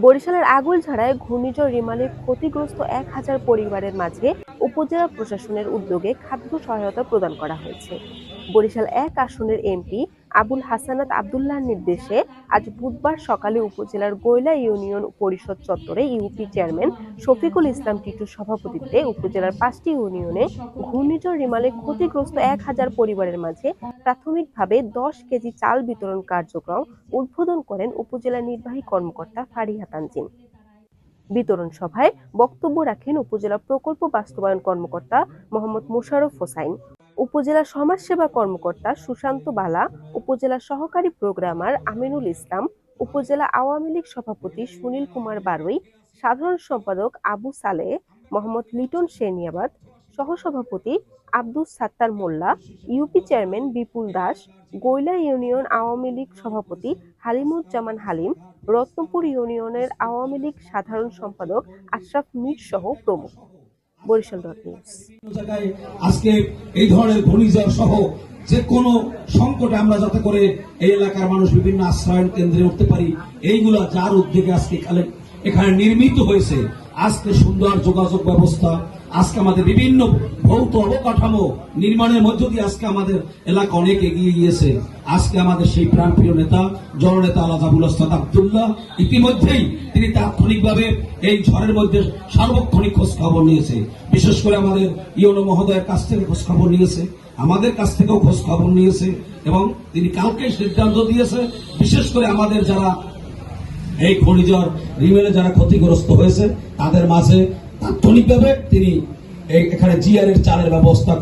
বরিশালের আগুলঝাড়ায় ঘূর্ণিঝড় রিমালে ক্ষতিগ্রস্ত এক হাজার পরিবারের মাঝে উপজেলা প্রশাসনের উদ্যোগে খাদ্য সহায়তা প্রদান করা হয়েছে। বরিশাল এক আসনের এমপি আবুল হাসানাত আবদুল্লাহর নির্দেশে আজ বুধবার সকালে উপজেলার গৈলা ইউনিয়ন পরিষদ চত্বরে ইউপি চেয়ারম্যান শফিকুল ইসলাম টিটুর সভাপতিত্বে উপজেলার পাঁচটি ইউনিয়নে ঘূর্ণিঝড় রিমালে ক্ষতিগ্রস্ত এক হাজার পরিবারের মাঝে প্রাথমিকভাবে দশ কেজি চাল বিতরণ কার্যক্রম উদ্বোধন করেন উপজেলা নির্বাহী কর্মকর্তা ফারিহা তানজিম। বিতরণ সভায় বক্তব্য রাখেন উপজেলা প্রকল্প বাস্তবায়ন কর্মকর্তা মোহাম্মদ মোশাররফ হোসাইন, উপজেলা সমাজসেবা কর্মকর্তা সুশান্ত বালা, উপজেলা সহকারী প্রোগ্রামার আমিনুল ইসলাম, উপজেলা আওয়ামী লীগ সভাপতি সুনীল কুমার বারুই, সাধারণ সম্পাদক আবু সালে মোহাম্মদ লিটন শেনিয়াবাদ সহসভাপতি Abdus Sattar Molla, UP chairman Bipul Das Gaila union Awami League সভাপতি হালিমুজ্জামান হালিম, রত্নপুর ইউনিয়নের আওয়ামী লীগ সাধারণ সম্পাদক আশরাফ মীর সহ প্রমুখ। বরিশাল ডট আজকে এই ধরনের ঘূর্ণিঝড় সহ যে কোনো সংকটে আমরা যাতে করে এই এলাকার মানুষ বিভিন্ন কেন্দ্রে উঠতে পারি, এইগুলা যার উদ্যোগে আজকে এখানে নির্মিত হয়েছে। আজকে সুন্দর যোগাযোগ ব্যবস্থা আজকে আমাদের বিভিন্ন ভৌত অবকাঠামো নির্মাণের মধ্য দিয়ে আজকে আমাদের এলাকা অনেক এগিয়ে গিয়েছে। আজকে আমাদের সেই প্রাণপ্রিয় নেতা, জননেতা আলাদা আবুল আস্তাদ আবদুল্লাহ, ইতিমধ্যেই তিনি তাৎক্ষণিকভাবে এই ঝড়ের মধ্যে সার্বক্ষণিক খোঁজ খবর নিয়েছে। বিশেষ করে আমাদের ইয়নো মহোদয়ের কাছ থেকে খোঁজ খবর নিয়েছে, আমাদের কাছ থেকেও খোঁজ খবর নিয়েছে এবং তিনি কালকে সিদ্ধান্ত দিয়েছে, বিশেষ করে আমাদের যারা এই ঘূর্ণিঝড় রিমেলে যারা ক্ষতিগ্রস্ত হয়েছে, তাদের মাঝে তাৎক্ষণিকভাবে তিনি এখানে জিআরের চালের ব্যবস্থা